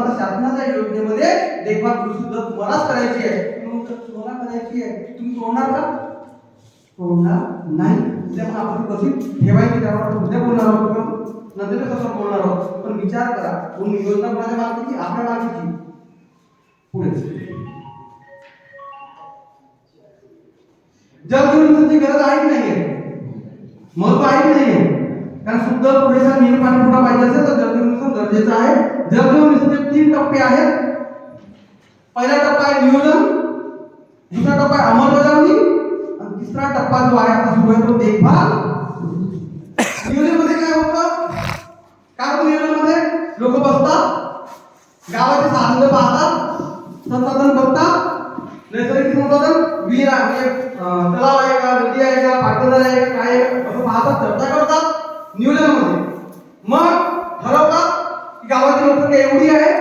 आता शासनाच्या योजनेमध्ये देखभाल सुद्धा तुम्हालाच करायची आहे. तुम्हाला करायची आहे. तुम्ही सोडणार का? सोडणार नाही. उद्या मग आपण कशी ठेवायची त्यावर आपण उद्या बोलणार आहोत किंवा नंतर कसं बोलणार आहोत. पण विचार करा. कोण योजना कोणाच्या मागची आपल्या मागची? पुढे. जलजीवनची गरज आहे की नाहीये महत्त्व आहे की नाहीये कारण शुद्ध पुरेसा नीर पाणी पुन्हा पाहिजे असेल तर गरजेचं आहे. जलजीवन मिशनचे तीन टप्पे आहेत पहिला टप्पा आहे नियोजन दुसरा टप्पा आहे अंमलबजावणी आणि तिसरा टप्पा जो आहे आता सुरू आहे तो देखभाल. नियोजनमध्ये काय होतं? काय होतं नियोजनमध्ये लोक बसतात गावाचे साधन पाहतात संसाधन बघतात नैसर्गिक संसाधन विहीर आहे तलाव आहे का नदी आहे का पाटबंधारे आहे का काय असं पाहतात चर्चा करतात नियोजनामध्ये. मग गावाची लोकसंख्या एवढी आहे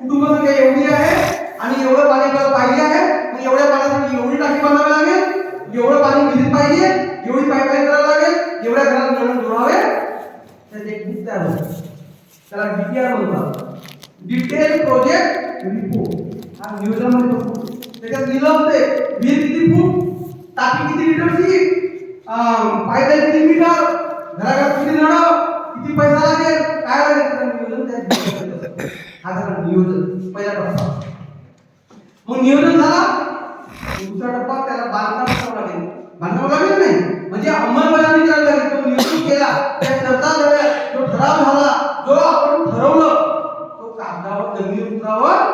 कुटुंब संख्या एवढी आहे आणि एवढं पाणी आपल्याला पाहिजे आहे मग एवढ्या पाण्यासाठी एवढी टाकी बांधावी लागेल एवढं पाणी विहिरीत पाहिजे एवढी पाईपलाईन करावी लागेल एवढ्या घरात नळ जोडावे. त्याचे एक तयार होतं. त्याला डीपीआर म्हणतात. डिटेल प्रोजेक्ट रिपोर्ट हा नियोजनामध्ये त्याच्यात लिहिलं होते विहीर किती फूट टाकी किती लिटरची पाईपलाईन किती मीटर घराघरात किती नळ किती पैसा लागेल काय लागेल त्याचं नियोजन त्या दिवसामध्ये असतं. हा झाला नियोजन पहिला टप्पा. मग नियोजन झाला दुसरा टप्पा त्याला बांधकाम करावं लागेल. बांधकाम लागेल नाही म्हणजे अंमलबजावणी करावी लागेल. तो नियोजन केला त्या चर्चा झाल्या जो ठराव झाला जो आपण ठरवलं तो कागदावर जमिनीवर उतरावर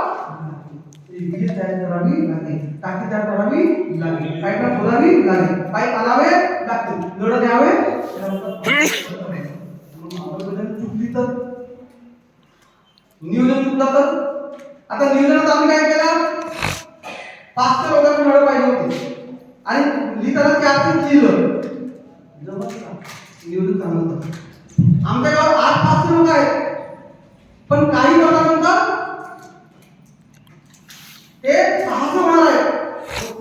विहीर तयार करावी लागेल टाकी तयार करावी लागेल पाईपला खोदावी लागेल पाईप आणावे लागतील नळ द्यावे चुकली तर नियोजन चुकलं तर? आता नियोजनात आम्ही काय केलं? पाचशे लोकांना नळ पाहिजे होते. आणि लिहिताना चारशे लिहिलं नियोजन चांगलं होतं. आमच्या गावात आठ पाचशे लोक आहेत. पण काही लोकांनंतर ते सहाशे होणार आहे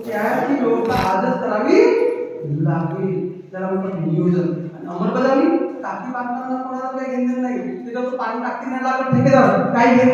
त्याची व्यवस्था आजच करावी लागेल. त्याला म्हणतात नियोजन. आणि अंमलबजावणी? टाकी बांधताना कोणाला काही घेणं नाही. त्याच्यावर पाणी टाकी नाही लागत ठेकेदार. काही घेत